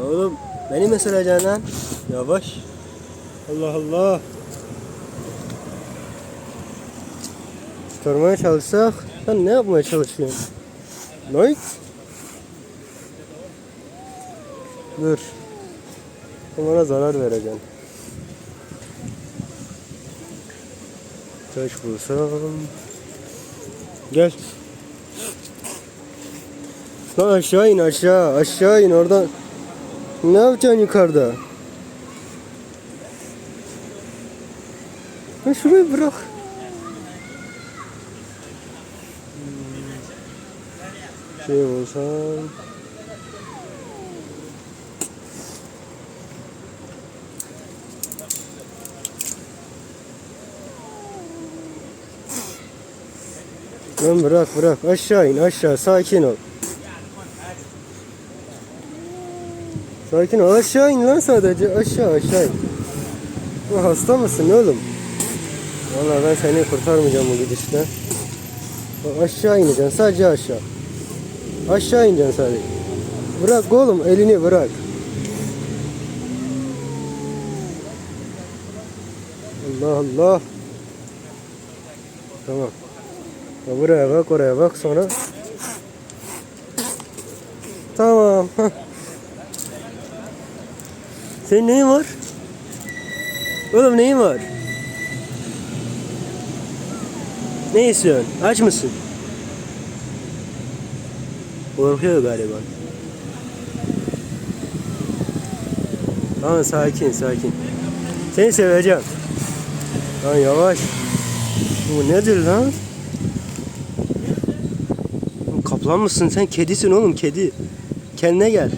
Ya oğlum beni mi ısıracaksın lan? Yavaş. Allah Allah. Kurtarmaya çalışsak sen ne yapmaya çalışıyorsun? Noy? Dur. Bana zarar vereceksin. Taş bulsam. Gel. Lan aşağı in aşağı. Aşağı in oradan. Ne yapacaksın yukarıda? Lan şurayı bırak. Şey olsam. Lan bırak bırak aşağı in aşağı sakin ol. Sakin ol aşağı in lan sadece aşağı aşağı in. Lan hasta mısın oğlum? Vallahi ben seni kurtarmayacağım bu gidişle. Bak aşağı ineceksin sadece aşağı. Aşağı ineceksin sadece. Bırak oğlum elini bırak. Allah Allah. Tamam. Ya buraya bak oraya bak sonra. Tamam. Senin neyin var? Oğlum neyin var? Ne istiyorsun? Aç mısın? Korkuyor galiba. Tamam sakin sakin. Seni seveceğim. Lan yavaş. Bu nedir lan? Kaplan mısın sen? Kedisin oğlum kedi. Kendine gel.